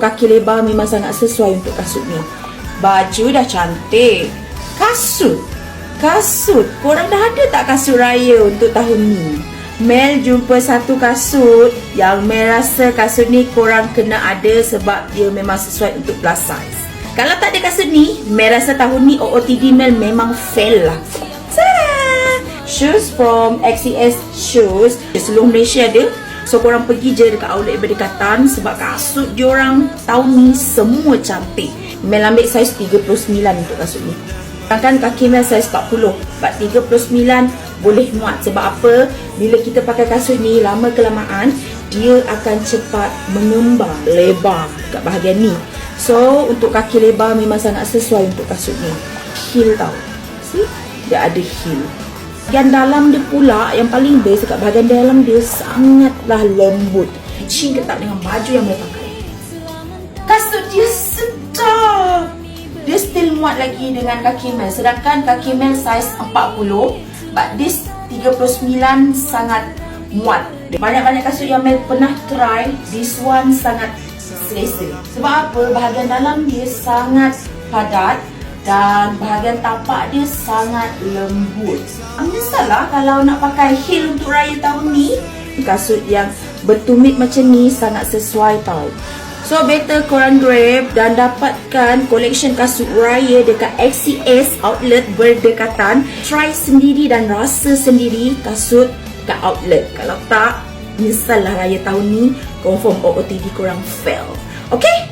Kaki lebar memang sangat sesuai untuk kasut ni. Baju dah cantik. Kasut. Kasut. Korang dah ada tak kasut raya untuk tahun ni? Mel jumpa satu kasut yang Mel rasa kasut ni korang kena ada sebab dia memang sesuai untuk plus size. Kalau tak ada kasut ni, Mel rasa tahun ni OOTD Mel memang fail lah. Shoes from XCS Shoes. Seluruh Malaysia ada. So korang pergi je dekat outlet berdekatan sebab kasut diorang tahun ni semua cantik. Mel ambil saiz 39 untuk kasut ni. Sedangkan kaki Mel saiz 40. But 39 boleh muat sebab apa? Bila kita pakai kasut ni lama kelamaan dia akan cepat mengembang lebar kat bahagian ni. So untuk kaki lebar memang sangat sesuai untuk kasut ni. Heel tau. See? Dia ada heel. Bahagian dalam dia pula yang paling best dekat bahagian dalam dia sangatlah lembut. Matching ketat dengan baju yang mereka pakai. Kasut dia sedap. Dia still muat lagi dengan kaki Mel. Sedangkan kaki Mel saiz 40. But this 39 sangat muat. Banyak-banyak kasut yang Mel pernah try. This one sangat selesa. Sebab apa? Bahagian dalam dia sangat padat dan bahagian tapak dia sangat lembut. Menyesal kalau nak pakai heel untuk raya tahun ni. Kasut yang bertumit macam ni sangat sesuai tau. So better korang grab dan dapatkan collection kasut raya dekat XCS outlet berdekatan. Try sendiri dan rasa sendiri kasut kat outlet. Kalau tak, nyesal lah raya tahun ni. Confirm OOTD korang fail. Okay?